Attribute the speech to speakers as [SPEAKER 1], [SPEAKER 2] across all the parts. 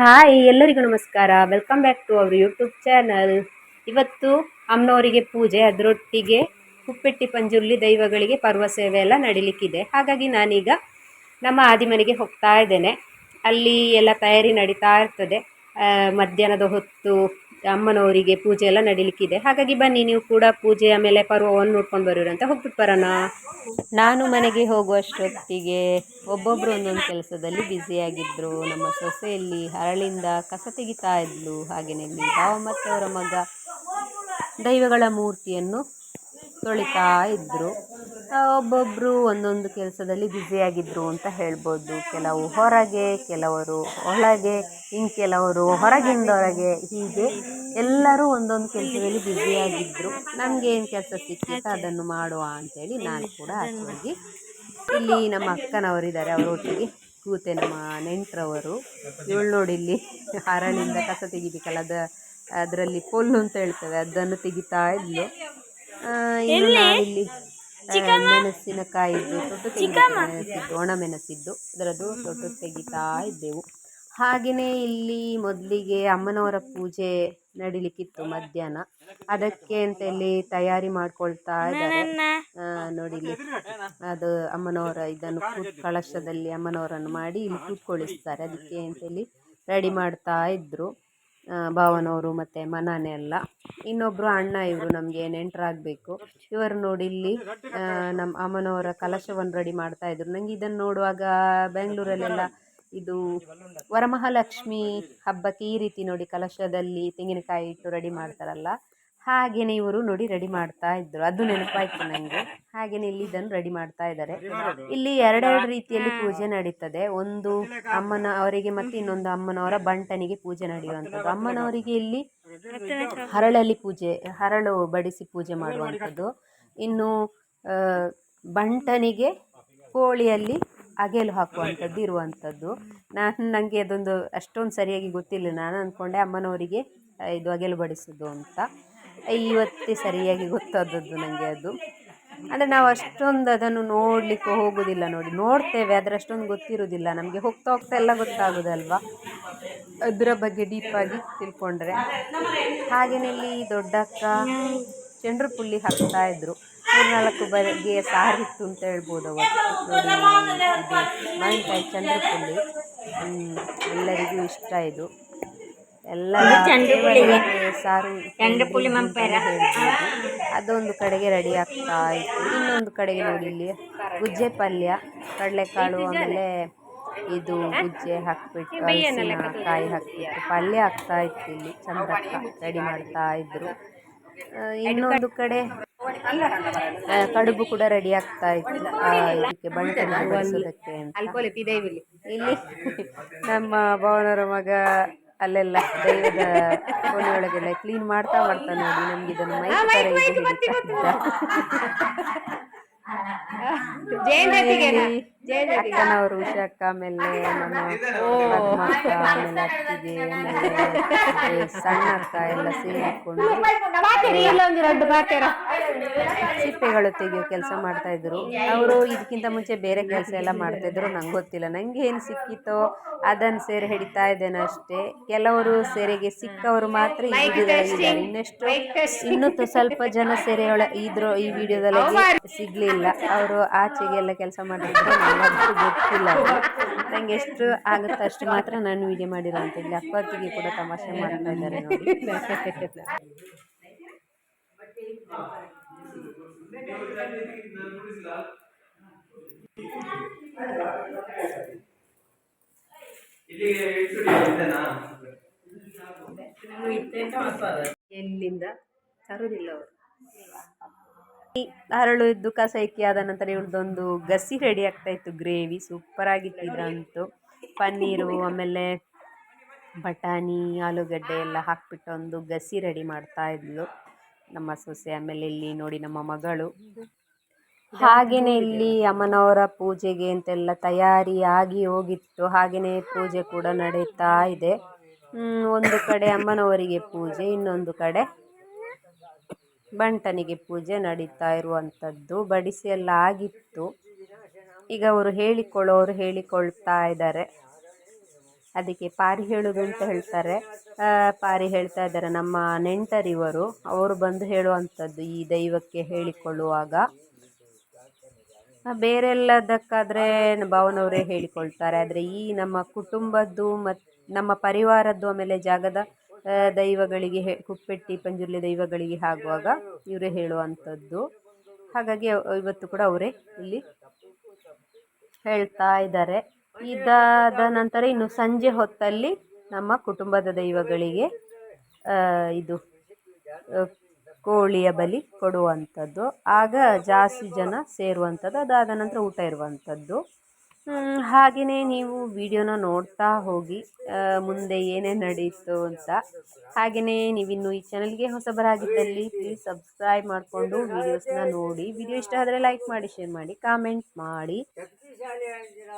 [SPEAKER 1] Hi, ಎಲ್ಲರಿಗೂ ನಮಸ್ಕಾರ. Welcome back to our YouTube channel ಇವತ್ತು ಅಮ್ಮನವರಿಗೆ ಪೂಜೆ, ಅದರೊಟ್ಟಿಗೆ ಕುಪ್ಪೆಟ್ಟಿ ಪಂಜುರ್ಲಿ ದೈವಗಳಿಗೆ ಪರ್ವ ಸೇವೆ ಎಲ್ಲ ನಡಿಲಿಕ್ಕಿದೆ. ಹಾಗಾಗಿ ನಾನೀಗ ನಮ್ಮ ಆದಿಮನೆಗೆ ಹೋಗ್ತಾ ಇದ್ದೇನೆ. ಅಲ್ಲಿ ಎಲ್ಲ ತಯಾರಿ ನಡೀತಾ ಇರ್ತದೆ. ಮಧ್ಯಾಹ್ನದ ಹೊತ್ತು ಅಮ್ಮನವರಿಗೆ ಪೂಜೆ ಎಲ್ಲ ನಡೀಲಿಕ್ಕಿದೆ. ಹಾಗಾಗಿ ಬನ್ನಿ, ನೀವು ಕೂಡ ಪೂಜೆ ಆಮೇಲೆ ಪರ್ವವನ್ನು ನೋಡ್ಕೊಂಡು ಬರೋರು ಅಂತ ಹೋಗ್ಬಿಟ್ಟು ಬರೋಣ. ನಾನು ಮನೆಗೆ ಹೋಗುವಷ್ಟೊತ್ತಿಗೆ ಒಬ್ಬೊಬ್ಬರು ಒಂದೊಂದು ಕೆಲಸದಲ್ಲಿ ಬ್ಯುಸಿಯಾಗಿದ್ದರು ನಮ್ಮ ಸೊಸೆಯಲ್ಲಿ ಹರಳಿಂದ ಕಸ ತೆಗಿತಾ ಇದ್ಲು. ಹಾಗೆಯೇ ಬಾವ ಮತ್ತು ಅವರ ಮಗ ದೈವಗಳ ಮೂರ್ತಿಯನ್ನು ತೊಳಿತಾ ಇದ್ದರು ಒಬ್ಬೊಬ್ಬರು ಒಂದೊಂದು ಕೆಲಸದಲ್ಲಿ ಬ್ಯುಸಿಯಾಗಿದ್ದರು ಅಂತ ಹೇಳ್ಬೋದು. ಕೆಲವು ಹೊರಗೆ ಕೆಲವರು ಒಳಗೆ ಇನ್ನು ಕೆಲವರು ಹೊರಗಿಂದ ಹೊರಗೆ ಹೀಗೆ ಎಲ್ಲರೂ ಒಂದೊಂದು ಕೆಲಸದಲ್ಲಿ ಬ್ಯುಸಿಯಾಗಿದ್ದರು ನಮಗೆ ಏನು ಕೆಲಸ ಸಿಕ್ಕಿತ್ತು ಅದನ್ನು ಮಾಡುವ ಅಂತೇಳಿ ನಾನು ಕೂಡ ಆಚೆ ಹೋಗಿ ಇಲ್ಲಿ ನಮ್ಮ ಅಕ್ಕನವರಿದ್ದಾರೆ ಅವರೊಟ್ಟಿಗೆ ಕೂತೆ ನಮ್ಮ ನೆಂಟ್ರವರು. ಇವಳು ನೋಡಿ ಇಲ್ಲಿ ಹರಳಿಂದ ಕಸ ತೆಗಿಬೇಕಲ್ಲ ಅದು ಅದರಲ್ಲಿ ಪೊಲ್ಲು ಅಂತ ಹೇಳ್ತೇವೆ ಅದನ್ನು ತೆಗಿತಾ ಇದ್ಲು. ಇಲ್ಲಿ ಮೆಣಸಿನಕಾಯಿದ್ದು ತೊಟ್ಟು ತೆಗಿಬೇಕು ಒಣ ಮೆಣಸಿದ್ದು. ಅದರದ್ದು ತೊಟ್ಟು ತೆಗಿತಾ ಇದ್ದೆವು. ಹಾಗೆಯೇ ಇಲ್ಲಿ ಮೊದಲಿಗೆ ಅಮ್ಮನವರ ಪೂಜೆ ನಡಿಲಿಕ್ಕಿತ್ತು ಮಧ್ಯಾಹ್ನ. ಅದಕ್ಕೆ ಅಂತ ಇಲ್ಲಿ ತಯಾರಿ ಮಾಡ್ಕೊಳ್ತಾ ಇದ್ದಾರೆ. ನೋಡಿಲಿ ನೋಡಿ ಅದು ಅಮ್ಮನವರ ಇದನ್ನು ಕಳಶದಲ್ಲಿ ಅಮ್ಮನವರನ್ನು ಮಾಡಿ ಇಲ್ಲಿ ಕೂತ್ಕೊಳ್ಳಿಸ್ತಾರೆ ಅದಕ್ಕೆ ಅಂತೇಳಿ ರೆಡಿ ಮಾಡ್ತಾ ಇದ್ರು. ಆ, ಭಾವನವರು ಮತ್ತು ಮನಾನೆ ಎಲ್ಲ. ಇನ್ನೊಬ್ಬರು ಅಣ್ಣ, ಇವರು ನಮಗೆ ನೆಂಟರಾಗಬೇಕು. ಇವರು ನೋಡಿ ಇಲ್ಲಿ ನಮ್ಮ ಅಮ್ಮನವರ ಕಲಶವನ್ನು ರೆಡಿ ಮಾಡ್ತಾ ಇದ್ರು. ನನಗೆ ಇದನ್ನು ನೋಡುವಾಗ ಬೆಂಗಳೂರಲ್ಲೆಲ್ಲ ಇದು ವರಮಹಾಲಕ್ಷ್ಮಿ ಹಬ್ಬಕ್ಕೆ ಈ ರೀತಿ ನೋಡಿ ಕಲಶದಲ್ಲಿ ತೆಂಗಿನಕಾಯಿ ಇಟ್ಟು ರೆಡಿ ಮಾಡ್ತಾರಲ್ಲ. ಹಾಗೇನೆ ಇವರು ನೋಡಿ ರೆಡಿ ಮಾಡ್ತಾ ಇದ್ರು. ಅದು ನೆನಪಾಯ್ತು ನನಗೆ ಹಾಗೇನೆ ಇಲ್ಲಿ ಇದನ್ನು ರೆಡಿ ಮಾಡ್ತಾ ಇದ್ದಾರೆ. ಇಲ್ಲಿ ಎರಡೆರಡು ರೀತಿಯಲ್ಲಿ ಪೂಜೆ ನಡೀತದೆ. ಒಂದು ಅಮ್ಮನ ಅವರಿಗೆ ಮತ್ತೆ ಇನ್ನೊಂದು ಅಮ್ಮನವರ ಬಂಟನಿಗೆ ಪೂಜೆ ನಡೆಯುವಂಥದ್ದು. ಅಮ್ಮನವರಿಗೆ ಇಲ್ಲಿ ಹರಳಲ್ಲಿ ಪೂಜೆ ಹರಳು ಬಡಿಸಿ ಪೂಜೆ ಮಾಡುವಂಥದ್ದು. ಇನ್ನು ಬಂಟನಿಗೆ ಕೋಳಿಯಲ್ಲಿ ಅಗೆಲು ಹಾಕುವಂಥದ್ದು ಇರುವಂಥದ್ದು. ನಾನು ನನಗೆ ಅದೊಂದು ಅಷ್ಟೊಂದು ಸರಿಯಾಗಿ ಗೊತ್ತಿಲ್ಲ. ನಾನು ಅಂದ್ಕೊಂಡೆ ಅಮ್ಮನವರಿಗೆ ಇದು ಅಗೆಲು ಬಡಿಸೋದು ಅಂತ. ಇವತ್ತೇ ಸರಿಯಾಗಿ ಗೊತ್ತಾದದ್ದು ನನಗೆ ಅದು. ಅಂದರೆ ನಾವು ಅಷ್ಟೊಂದು ಅದನ್ನು ನೋಡಲಿಕ್ಕೆ ಹೋಗೋದಿಲ್ಲ ನೋಡಿ. ನೋಡ್ತೇವೆ, ಆದರೆ ಅಷ್ಟೊಂದು ಗೊತ್ತಿರೋದಿಲ್ಲ. ನಮಗೆ ಹೋಗ್ತಾ ಹೋಗ್ತಾ ಎಲ್ಲ ಗೊತ್ತಾಗೋದಲ್ವಾ ಅದರ ಬಗ್ಗೆ ಡೀಪಾಗಿ ತಿಳ್ಕೊಂಡ್ರೆ. ಹಾಗೆಯೇ ಇಲ್ಲಿ ದೊಡ್ಡಕ್ಕ ಚಂಡ್ರ ಪುಲ್ಲಿ ಹಾಕ್ತಾ ಇದ್ರು. ಮೂರ್ನಾಲ್ಕು ಬಗೆಯ ಸಾರಿತ್ತು ಅಂತ ಹೇಳ್ಬೋದು ಅವತ್ತು ನೋಡಿ, ಇದು ಮಾವಿನಕಾಯಿ ಚಂದ್ರ ಪುಲ್ಲಿ ಎಲ್ಲರಿಗೂ ಇಷ್ಟ ಇದು. ಎಲ್ಲ ಸಾರು. ಅದೊಂದು ಕಡೆಗೆ ರೆಡಿ ಆಗ್ತಾ ಇತ್ತು. ಇನ್ನೊಂದು ಕಡೆಗೆ ನೋಡಿ ಇಲ್ಲಿ. ಗುಜ್ಜೆ ಪಲ್ಯ ಕಡಲೆಕಾಳು ಆಮೇಲೆ ಇದು ಗುಜ್ಜೆ ಹಾಕ್ಬಿಟ್ಟು ಕಾಯಿ ಹಾಕ್ಬಿಟ್ಟು ಪಲ್ಯ ಆಗ್ತಾ ಇತ್ತು ಇಲ್ಲಿ. ಚಂದ್ರಕ್ಕ ರೆಡಿ ಮಾಡ್ತಾ ಇದ್ರು. ಇನ್ನೊಂದು ಕಡೆ ಕಡುಬು ಕೂಡ ರೆಡಿ ಆಗ್ತಾ ಇತ್ತು. ಇದಕ್ಕೆ ಅಂತ. ಇಲ್ಲಿ ನಮ್ಮ ಭವನರ ಮಗ ಅಲ್ಲೆಲ್ಲ ದೈವದ ಕೋಣೆಯೊಳಗೆಲ್ಲ ಕ್ಲೀನ್ ಮಾಡ್ತಾ ಮಾಡ್ತಾ ನೋಡಿ ನಮ್ಗೆ ಇದನ್ನು ಮೈ ತರ ಇದು ಹಿಡಿತಾ ಇದ್ದ. ಅಕ್ಕನವರು ಆಮೇಲೆ ನಮ್ಮ ಪದ್ಮಕ್ಕ ಆಮೇಲೆ ಅತ್ತಿಗೆ ಆಮೇಲೆ ಸಣ್ಣ ಅಕ್ಕ ಎಲ್ಲ ಸೇರಿಕೊಂಡು ಸಿಪ್ಪೆಗಳು ತೆಗೆಯೋ ಕೆಲಸ ಮಾಡ್ತಾ ಇದ್ರು. ಅವರು ಇದಕ್ಕಿಂತ ಮುಂಚೆ ಬೇರೆ ಕೆಲಸ ಎಲ್ಲ ಮಾಡ್ತಾ ಇದ್ರು. ನಂಗೆ ಗೊತ್ತಿಲ್ಲ. ನಂಗೆ ಏನು ಸಿಕ್ಕಿತೋ ಅದನ್ನ ಸೇರೆ ಹಿಡಿತಾ ಇದ್ದೇನೆ ಅಷ್ಟೇ. ಕೆಲವರು ಸೆರೆಗೆ ಸಿಕ್ಕವರು ಮಾತ್ರ ಇನ್ನಷ್ಟು ಇನ್ನೂ ಸ್ವಲ್ಪ ಜನ ಸೆರೆ ಒಳ ಇದ್ರು ಈ ವಿಡಿಯೋದಲ್ಲಿ ಸಿಗ್ಲಿಲ್ಲ. ಅವರು ಆಚೆಗೆಲ್ಲ ಕೆಲಸ ಮಾಡಿದ್ರು ಅಷ್ಟು ಗೊತ್ತಿಲ್ಲ. ನನಗೆ ನಂಗೆ ಎಷ್ಟು ಆಗುತ್ತೆ ಅಷ್ಟು ಮಾತ್ರ ನಾನು ವಿಡಿಯೋ ಅಂತ ಇಲ್ಲಿ ಅಪ್ಪತ್ತಿಗೆ ಕೂಡ ತಮಾಷೆ ಮಾಡ್ತಾ ಇದ್ದಾರೆ ನೋಡಿ. ಎಲ್ಲಿಂದ? ತರುವುದಿಲ್ಲ ಅವರು. ಹರಳು ಇದ್ದು ಇಕ್ಕಿ ಆದ ನಂತರ ಇವ್ರದ್ದೊಂದು ಗಸಿ ರೆಡಿ ಆಗ್ತಾ ಇತ್ತು. ಗ್ರೇವಿ ಸೂಪರ್ ಆಗಿತ್ತು ಇದ್ರಂತೂ. ಪನ್ನೀರು, ಆಮೇಲೆ ಬಟಾಣಿ, ಆಲೂಗಡ್ಡೆ ಎಲ್ಲ ಹಾಕ್ಬಿಟ್ಟು ಒಂದು ಗಸಿ ರೆಡಿ ಮಾಡ್ತಾ ಇದ್ಲು. ನಮ್ಮ ಸೊಸೆ, ಆಮೇಲೆ ಇಲ್ಲಿ ನೋಡಿ ನಮ್ಮ ಮಗಳು. ಹಾಗೆಯೇ ಇಲ್ಲಿ ಅಮ್ಮನವರ ಪೂಜೆಗೆ ಅಂತೆಲ್ಲ ತಯಾರಿ ಆಗಿ ಹೋಗಿತ್ತು. ಹಾಗೆಯೇ ಪೂಜೆ ಕೂಡ ನಡೀತಾ ಇದೆ. ಒಂದು ಕಡೆ ಅಮ್ಮನವರಿಗೆ ಪೂಜೆ, ಇನ್ನೊಂದು ಕಡೆ ಬಂಟನಿಗೆ ಪೂಜೆ ನಡೀತಾ ಇರುವಂಥದ್ದು ಬಡಿಸಿ ಎಲ್ಲ ಆಗಿತ್ತು. ಈಗ ಅವರು ಹೇಳಿಕೊಳ್ಳೋರು ಹೇಳಿಕೊಳ್ತಾ ಇದ್ದಾರೆ. ಅದಕ್ಕೆ ಪಾರಿ ಹೇಳೋದು ಅಂತ ಹೇಳ್ತಾರೆ. ಪಾರಿ ಹೇಳ್ತಾ ಇದ್ದಾರೆ, ನಮ್ಮ ನೆಂಟರಿವರು, ಅವರು ಬಂದು ಹೇಳುವಂಥದ್ದು ಈ ದೈವಕ್ಕೆ ಹೇಳಿಕೊಳ್ಳುವಾಗ. ಬೇರೆಲ್ಲದಕ್ಕಾದ್ರೆ ಭಾವನವರೇ ಹೇಳಿಕೊಳ್ತಾರೆ. ಆದರೆ ಈ ನಮ್ಮ ಕುಟುಂಬದ್ದು ಮತ್ತು ನಮ್ಮ ಪರಿವಾರದ್ದು ಆಮೇಲೆ ಜಾಗದ ದೈವಗಳಿಗೆ ಕುಪ್ಪೆಟ್ಟಿ ಪಂಜುರ್ಲಿ ದೈವಗಳಿಗೆ ಆಗುವಾಗ ಇವರೇ ಹೇಳುವಂಥದ್ದು. ಹಾಗಾಗಿ ಇವತ್ತು ಕೂಡ ಅವರೇ ಇಲ್ಲಿ ಹೇಳ್ತಾ ಇದ್ದಾರೆ. ಇದಾದ ನಂತರ ಇನ್ನು ಸಂಜೆ ಹೊತ್ತಲ್ಲಿ ನಮ್ಮ ಕುಟುಂಬದ ದೈವಗಳಿಗೆ ಇದು ಕೋಳಿಯ ಬಲಿ ಕೊಡುವಂಥದ್ದು. ಆಗ ಜಾಸ್ತಿ ಜನ ಸೇರುವಂಥದ್ದು. ಅದಾದ ನಂತರ ಊಟ ಇರುವಂಥದ್ದು. ಹಾಗೆಯೇ ನೀವು ವಿಡಿಯೋನ ನೋಡ್ತಾ ಹೋಗಿ ಮುಂದೆ ಏನೇನು ನಡೀತು ಅಂತ. ಹಾಗೆಯೇ ನೀವಿನ್ನು ಈ ಚಾನಲ್ಗೆ ಹೊಸಬರಾಗಿದ್ದಲ್ಲಿ ಪ್ಲೀಸ್ ಸಬ್ಸ್ಕ್ರೈಬ್ ಮಾಡಿಕೊಂಡು ವೀಡಿಯೋಸ್ನ ನೋಡಿ. ವಿಡಿಯೋ ಇಷ್ಟ ಆದರೆ ಲೈಕ್ ಮಾಡಿ ಶೇರ್ ಮಾಡಿ ಕಾಮೆಂಟ್ ಮಾಡಿ.
[SPEAKER 2] ಶಕ್ತಿಶಾಲಿ ಆಗಿರ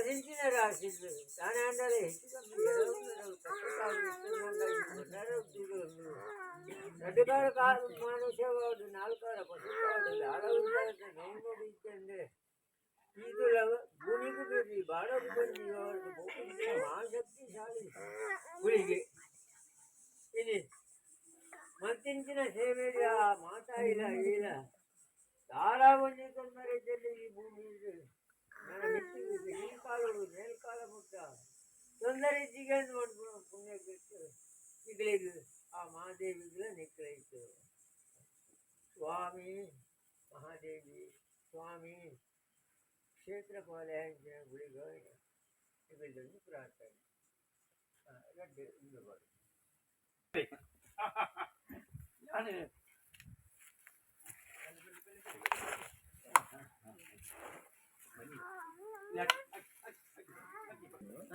[SPEAKER 2] ಬಲದಿಂಚಿನ ರಾಶಿದ್ದು ತಾನೇ ಅಂದರೆ ಹೆಚ್ಚು ಕಮ್ಮಿ ನಡುಗಾರ ಕಾಲ ಮಾನುಷವಾಡು ನಾಲ್ಕಾರ ಪಶುವಾಡು ಆಡವಿದ್ದ ನೇಮ ಬಿದ್ದಂದ್ರೆ ಇದು ಗುಣಿಗೂ ಬಿಡ್ರಿ ಬಾಡೋದು ಬಿಡ್ರಿ ಅವರದ್ದು ಬಹುಶಃ ಮಹಾಶಕ್ತಿಶಾಲಿ ಗುಳಿಗೆ ಇಲ್ಲಿ ಮತ್ತಿಂಚಿನ ಸೇವೆಗೆ ಆ ಮಾತಾ ಇಲ್ಲ ಇಲ್ಲ ದಾರ ಒಂದು ತೊಂದರೆಯಲ್ಲಿ ಈ ಭೂಮಿ ಇದೆ ನನ್ನ ಮಿತ್ತಿಗೆ ನೀಲ್ಕಾಲಗಳು ಮೇಲ್ಕಾಲ ಮುಟ್ಟ ತೊಂದರೆ ಜಿಗೇಂದು ಮಾಡ್ಬಿಡು ಪುಣ್ಯ ಬಿಟ್ಟು ಸಿಗಲಿಲ್ಲ ಆ ಮಹಾದೇವಿಗಳ ನಿಗ್ರಹಿತು ಸ್ವಾಮಿ ಮಹಾದೇವಿ ಸ್ವಾಮಿ ಕ್ಷೇತ್ರಪಾಲಯಾಂಚಿನ ಗುಳಿಗ ಇವೆಲ್ಲವನ್ನು ಪ್ರಾರ್ಥನೆ ಹಾ, ಗಡ್ಡೆ ಇಂದು ಬರು.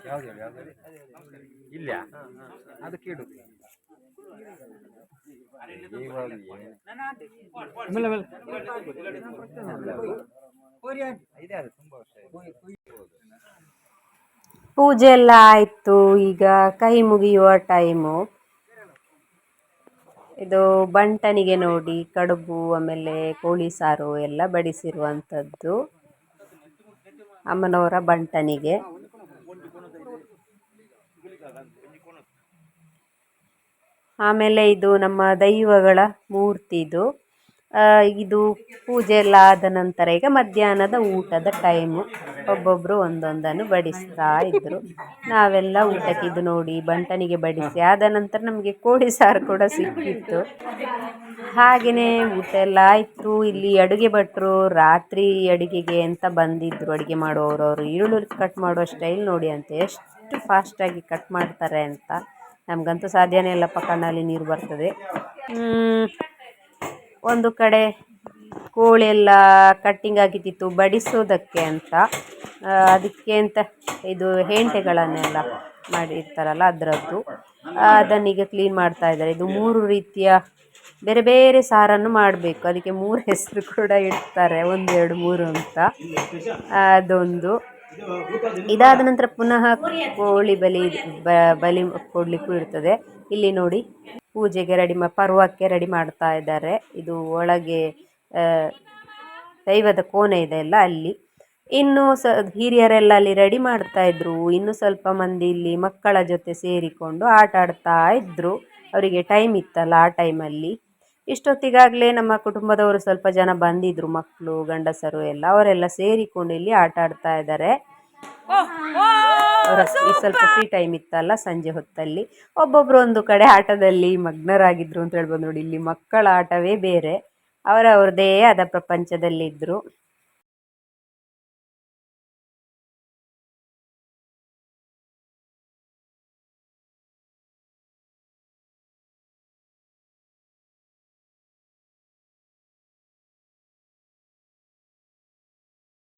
[SPEAKER 3] ಯಾವ್ದು ಯಾವ್ದು ಇಲ್ಲ ಅದು ಕೇಳು.
[SPEAKER 1] ಪೂಜೆ ಎಲ್ಲ ಆಯಿತು ಈಗ ಕೈ ಮುಗಿಯುವ ಟೈಮು. ಇದು ಬಂಟನಿಗೆ ನೋಡಿ ಕಡುಬು ಆಮೇಲೆ ಕೋಳಿ ಸಾರು ಎಲ್ಲ ಬಡಿಸಿರುವಂಥದ್ದು. ಅಮ್ಮನವರ ಬಂಟನಿಗೆ. ಆಮೇಲೆ ಇದು ನಮ್ಮ ದೈವಗಳ ಮೂರ್ತಿ ಇದು. ಇದು ಪೂಜೆ ಎಲ್ಲ ಆದ ನಂತರ ಈಗ ಮಧ್ಯಾಹ್ನದ ಊಟದ ಟೈಮು ಒಬ್ಬೊಬ್ಬರು ಒಂದೊಂದನ್ನು ಬಡಿಸ್ತಾ ಇದ್ದರು ನಾವೆಲ್ಲ ಊಟಕ್ಕೆ ಇದು ನೋಡಿ ಬಂಟನಿಗೆ ಬಡಿಸಿ ಆದ ನಂತರ ನಮಗೆ ಕೋಳಿ ಸಾರು ಕೂಡ ಸಿಕ್ಕಿತ್ತು. ಹಾಗೆಯೇ ಊಟ ಎಲ್ಲ ಆಯಿತು. ಇಲ್ಲಿ ಅಡುಗೆ ಭಟ್ರು ರಾತ್ರಿ ಅಡುಗೆಗೆ ಅಂತ ಬಂದಿದ್ದರು ಅಡುಗೆ ಮಾಡುವವರು ಅವರು ಈರುಳ್ಳಿ ಕಟ್ ಮಾಡುವ ಸ್ಟೈಲ್ ನೋಡಿ ಅಂತ ಎಷ್ಟು ಫಾಸ್ಟಾಗಿ ಕಟ್ ಮಾಡ್ತಾರೆ ಅಂತ. ನಮಗಂತೂ ಸಾಧ್ಯನೇ ಇಲ್ಲಪ್ಪ ಕಣ್ಣಲ್ಲಿ ನೀರು ಬರ್ತದೆ. ಒಂದು ಕಡೆ ಕೋಳಿ ಎಲ್ಲ ಕಟ್ಟಿಂಗ್ ಆಗಿದ್ದಿತ್ತು, ಬಡಿಸೋದಕ್ಕೆ ಅಂತ. ಅದಕ್ಕೆ ಅಂತ ಇದು ಹೆಂಟೆಗಳನ್ನೆಲ್ಲ ಮಾಡಿರ್ತಾರಲ್ಲ ಅದರದ್ದು. ಅದನ್ನೀಗ ಕ್ಲೀನ್ ಮಾಡ್ತಾ ಇದ್ದಾರೆ. ಇದು ಮೂರು ರೀತಿಯ ಬೇರೆ ಬೇರೆ ಸಾರನ್ನು ಮಾಡಬೇಕು. ಅದಕ್ಕೆ ಮೂರು ಹೆಸರು ಕೂಡ ಇಡ್ತಾರೆ. ಒಂದೆರಡು ಮೂರು ಅಂತ. ಅದೊಂದು. ಇದಾದ ನಂತರ ಪುನಃ ಕೋಳಿ ಬಲಿ ಬಲಿ ಕೊಡಲಿಕ್ಕೂ ಇರ್ತದೆ. ಇಲ್ಲಿ ನೋಡಿ ಪೂಜೆಗೆ ರೆಡಿ ಮಾ, ಪರ್ವಕ್ಕೆ ರೆಡಿ ಮಾಡ್ತಾ ಇದ್ದಾರೆ. ಇದು ಒಳಗೆ ದೈವದ ಕೋಣೆ ಇದೆ ಅಲ್ಲ ಅಲ್ಲಿ. ಇನ್ನು ಸ, ಹಿರಿಯರೆಲ್ಲ ಅಲ್ಲಿ ರೆಡಿ ಮಾಡ್ತಾ ಇದ್ರು. ಇನ್ನು ಸ್ವಲ್ಪ ಮಂದಿ ಇಲ್ಲಿ ಮಕ್ಕಳ ಜೊತೆ ಸೇರಿಕೊಂಡು ಆಟ ಆಡ್ತಾ ಇದ್ರು. ಅವರಿಗೆ ಟೈಮ್ ಇತ್ತಲ್ಲ ಆ ಟೈಮಲ್ಲಿ ಇಷ್ಟೊತ್ತಿಗಾಗಲೇ ನಮ್ಮ ಕುಟುಂಬದವರು ಸ್ವಲ್ಪ ಜನ ಬಂದಿದ್ರು ಮಕ್ಕಳು ಗಂಡಸರು ಎಲ್ಲ. ಅವರೆಲ್ಲ ಸೇರಿಕೊಂಡು ಇಲ್ಲಿ ಆಟ ಆಡ್ತಾ ಇದ್ದಾರೆ. ಸ್ವಲ್ಪ ಫ್ರೀ ಟೈಮ್ ಇತ್ತಲ್ಲ ಸಂಜೆ ಹೊತ್ತಲ್ಲಿ. ಒಬ್ಬೊಬ್ರು ಒಂದು ಕಡೆ ಆಟದಲ್ಲಿ ಮಗ್ನರಾಗಿದ್ರು ಅಂತ ಹೇಳ್ಬೋದು ನೋಡಿ, ಇಲ್ಲಿ ಮಕ್ಕಳ ಆಟವೇ ಬೇರೆ. ಅವರವ್ರದ್ದೇ ಆದ ಪ್ರಪಂಚದಲ್ಲಿದ್ದರು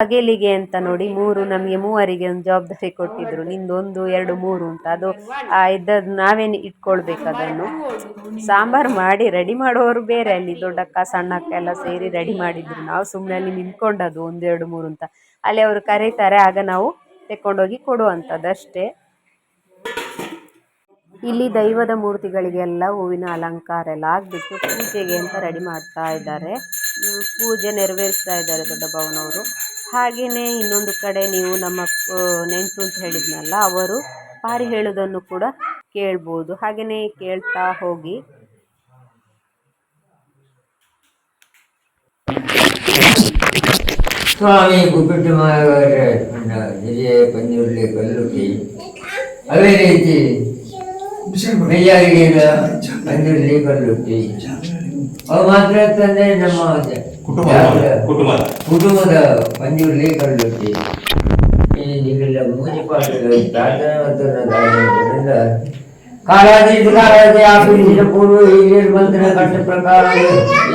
[SPEAKER 1] ಬಗೆಲಿಗೆ ಅಂತ ನೋಡಿ ಮೂರು, ನಮಗೆ ಮೂವರಿಗೆ ಒಂದು ಜವಾಬ್ದಾರಿ ಕೊಟ್ಟಿದ್ರು. ನಿಂದು ಒಂದು ಎರಡು, ಮೂರು ಅಂತ. ಅದು ಆ ಇದ್ದದ್ದು ನಾವೇ ಇಟ್ಕೊಳ್ಬೇಕು ಅದನ್ನು. ಸಾಂಬಾರು ಮಾಡಿ ರೆಡಿ ಮಾಡೋರು ಬೇರೆ ಅಲ್ಲಿ. ದೊಡ್ಡಕ್ಕ, ಸಣ್ಣಕ್ಕ ಎಲ್ಲ ಸೇರಿ ರೆಡಿ ಮಾಡಿದ್ರು. ನಾವು ಸುಮ್ಮನೆ ಅಲ್ಲಿ ನಿಂತ್ಕೊಂಡದ್ದು ಒಂದು, ಎರಡು, ಮೂರು ಅಂತ. ಅಲ್ಲಿ ಅವರು ಕರೀತಾರೆ, ಆಗ ನಾವು ತೆಕ್ಕೊಂಡೋಗಿ ಕೊಡುವಂಥದ್ದು ಅಷ್ಟೇ. ಇಲ್ಲಿ ದೈವದ ಮೂರ್ತಿಗಳಿಗೆಲ್ಲ ಹೂವಿನ ಅಲಂಕಾರ ಎಲ್ಲ ಆಗಿಬಿಟ್ಟು ಪೂಜೆಗೆ ಅಂತ ರೆಡಿ ಮಾಡ್ತಾ ಇದ್ದಾರೆ. ಪೂಜೆ ನೆರವೇರಿಸ್ತಾ ಇದ್ದಾರೆ ದೊಡ್ಡ ಭವನವರು. ಹಾಗೆಯೇ ಇನ್ನೊಂದು ಕಡೆ ನೀವು ನಮ್ಮ ನೆಂಟರು ನೆಂಟು ಅಂತ ಹೇಳಿದ್ನಲ್ಲ ಅವರು ಪಾರಿ ಹೇಳೋದನ್ನು ಕೂಡ ಕೇಳ್ಬೋದು. ಹಾಗೆಯೇ ಕೇಳ್ತಾ ಹೋಗಿ.
[SPEAKER 4] ಸ್ವಾಮಿ ಗುಬ್ಬಿಟ್ಟು ಮಾಯವರೇ ಹಿರಿಯ ಪಂಜುರ್ಲಿ ಕಲ್ಲುಟ್ಟಿ ಅದೇ ರೀತಿ ಮೆಯ್ಯಾರಿಗೆಯ ಪಂಜುರ್ಲಿ ಅವು ಮಾತ್ರ ತಂದೆ ನಮ್ಮ
[SPEAKER 5] ಕುಟುಂಬ. ಕುಟುಂಬದ
[SPEAKER 4] ಕುಟುಂಬದ ಪಂಜುರ್ಲಿ ಕಲ್ಲುಟ್ಟಿ ಮೂಜಿ ಮುನಿಪಾಟಗಳು ಪ್ರಾರ್ಥನಾ ಮತ್ತು ಕಾಲಾದಿದ್ದು ಕಾಲಾದಿ ಆಫೀಸಿನ ಪೂರ್ವ ಹಿರಿಯರ ಮಂತ್ರ ಕಟ್ಟ ಪ್ರಕಾರ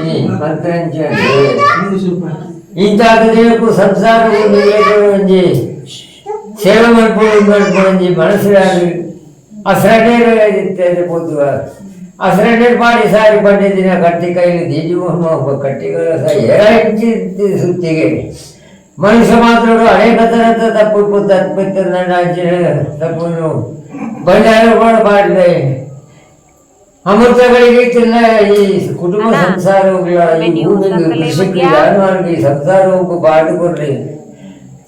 [SPEAKER 4] ಈ ಮಂತ್ರಂಚ ಇಂಥದ್ದು ಸಂಸಾರ ಒಂಜಿ ಸೇವೆ ಮಾಡ್ಕೊಂಡು ಮಾಡ್ಕೊಂಡು ಮನಸ್ಸಿನಾಗಿ ಅಸರಣೇರು ಇರ್ತದೆ ಪೋತುವ ಹಸ್ರೆಂಡೆಡ್ ಮಾಡಿ ಸಾರಿ ಬಂದಿದ್ದೀನಿ ಕಟ್ಟಿ ಕೈಲಿ ಜೀಜು ಕಟ್ಟಿಗಳ ಸಾಯಿ ಸುತ್ತಿಗೆ. ಮನುಷ್ಯ ಮಾತ್ರ ಅನೇಕ ಥರದ ತಪ್ಪು ತಪ್ಪಿತ್ತು ನನ್ನ ತಪ್ಪು ಬಂಡಾರಗಳು ಮಾಡಲಿ ಅಮೃತಗಳಿಗೆ ತಿನ್ನ ಈ ಕುಟುಂಬ ಸಂಸಾರವುಗಳ ಕೃಷಿಗೆ ಜಾನುವಾರುಗಳಿಗೆ ಸಂಸಾರವು ಬಾಡಿ ಕೊಡ್ರಿ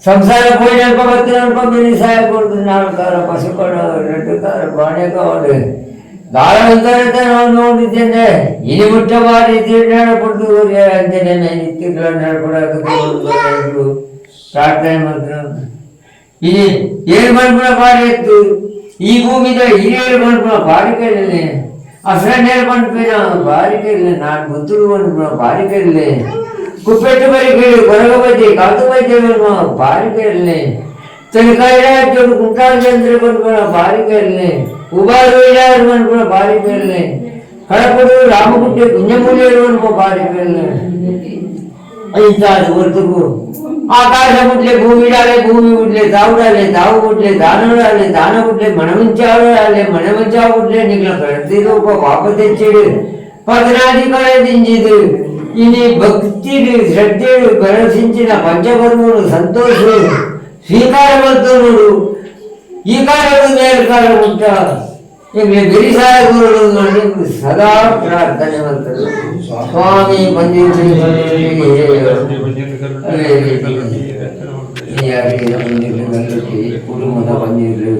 [SPEAKER 4] ಸಂಸಾರ ಕೋಳಿ ಅಲ್ಪ ಬರ್ತೀನಿ ಅಲ್ಪ ಮಿನಿ ಸಾಯ ಕೊಡ್ತೀನಿ ನಾಲ್ಕು ಕಾರ ಪಶು ಕೊಡೋರು ನೆಟ್ಟು ಕಾರ ದಾಳಂತರಂತೆ ನಾವು ನೋಡಿದ್ದೇನೆ ಇಲ್ಲಿ ಮುಟ್ಟ ಬಾರಿ ತಿರುಗಾಡಪಡ್ದು ಅಂತೆಯೇ ನಡ್ಕೊಂಡು ಪ್ರಾರ್ಥನೆ ಮಾಡಿದ್ರು ಇಲ್ಲಿ ಏನು ಮಾಡ್ಬಿಡ ಬಾರಿ ಇತ್ತು ಈ ಭೂಮಿದ ಹಿರಿಯರು ಮಾಡ್ಬಿಡ ಬಾರಿ ಕೈಲಿ ಅಸರಣ್ಯರು ಮಾಡ್ಬಿಡ ಬಾರಿ ಕೈಲಿ ನಾನು ಬುದ್ಧರು ಮಾಡ್ಬಿಡ ಬಾರಿ ಕೈಲಿ ಕುಪ್ಪೆಟ್ಟು ಬರಿ ಕೇಳಿ, ಕೊರಗ ಬೈದಿ, ಕಾತು ಬಜ್ಜಿಗಳನ್ನು ಬಾರಿ ಕೈಲಿ ತನಿಖಾ ಜೋಡು ಕುಂಟಾಲ್ ಚಂದ್ರ ಬಂದ್ಬಿಡ ಬಾರಿ ಕೈಲಿ ఉబారువన్ కూడా భారీ పేరులే కడపడు రామగుట్టి కుంజమూలేరువన్ కూడా భారీ పేరులే అది ఒరుతుకు ఆకాశం ఉంటే భూమి రాలే భూమి ఉంటే తావు రాలే తావు ఉంటే దానం రాలే దానం ఉంటే మనమించావు రాలే మనమించావు ఉంటే నీకు ప్రతిలో ఒక పాప తెచ్చాడు పతనాధిపరదించిదు ఇది భక్తిడు శ్రద్ధుడు ప్రదర్శించిన పంచకర్ముడు సంతోషుడు స్వీకారవంతుడు ಈ ಕಾರ್ಯಗಳು ಬೇರೆ ಮುಟ್ಟ ನಿಮಗೆ ಬಿರಿಸಾಯ ಗುರುಗಳು ನೋಡಿ, ಸದಾ ಪ್ರಾರ್ಥನೆ ಮಾಡ್ತಾರೆ. ಸ್ವಾಮಿ ಬಂದಿರಲಿ ಕುಟುಂಬದ ಬಂದಿರಲಿ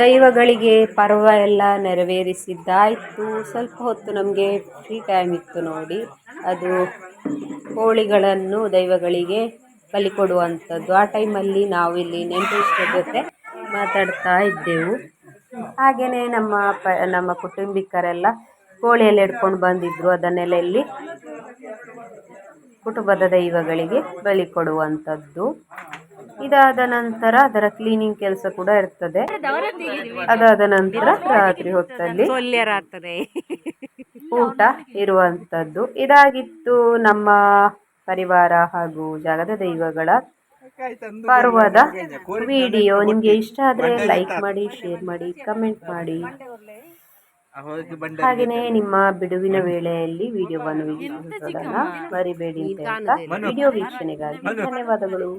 [SPEAKER 1] ದೈವಗಳಿಗೆ ಪರ್ವ ಎಲ್ಲ ನೆರವೇರಿಸಿದ್ದಾಯಿತು. ಸ್ವಲ್ಪ ಹೊತ್ತು ನಮಗೆ ಫ್ರೀ ಟೈಮ್ ಇತ್ತು ನೋಡಿ. ಅದು ಕೋಳಿಗಳನ್ನು ದೈವಗಳಿಗೆ ಬಲಿ ಕೊಡುವಂಥದ್ದು. ಆ ಟೈಮಲ್ಲಿ ನಾವು ಇಲ್ಲಿ ನೆಂಟರಿಷ್ಟರ ಜೊತೆ ಮಾತಾಡ್ತಾ ಇದ್ದೆವು. ಹಾಗೆಯೇ ನಮ್ಮ ಪ ನಮ್ಮ ಕುಟುಂಬಿಕರೆಲ್ಲ ಕೋಳಿಯೆಲ್ಲ ಹಿಡ್ಕೊಂಡು ಬಂದಿದ್ದರು ಅದನ್ನೆಲ್ಲ ಇಲ್ಲಿ ಕುಟುಂಬದ ದೈವಗಳಿಗೆ ಬಲಿ ಕೊಡುವಂಥದ್ದು. ಇದಾದ ನಂತರ ಅದರ ಕ್ಲೀನಿಂಗ್ ಕೆಲಸ ಕೂಡ ಇರ್ತದೆ. ಅದಾದ ನಂತರ ರಾತ್ರಿ ಹೊತ್ತಲ್ಲಿ ಊಟ ಇರುವಂಥದ್ದು. ಇದಾಗಿತ್ತು ನಮ್ಮ ಪರಿವಾರ ಹಾಗೂ ಜಾಗದ ದೈವಗಳ ಪರ್ವದ ವಿಡಿಯೋ. ನಿಮಗೆ ಇಷ್ಟ ಆದರೆ ಲೈಕ್ ಮಾಡಿ ಶೇರ್ ಮಾಡಿ ಕಮೆಂಟ್ ಮಾಡಿ. ಹಾಗೆಯೇ ನಿಮ್ಮ ಬಿಡುವಿನ ವೇಳೆಯಲ್ಲಿ ವಿಡಿಯೋವನ್ನು ವೀಕ್ಷಿಸುವುದನ್ನು ಮರಿಬೇಡಿ ಅಂತ ವಿಡಿಯೋ ವೀಕ್ಷಣೆಗಾಗಿ ಧನ್ಯವಾದಗಳು.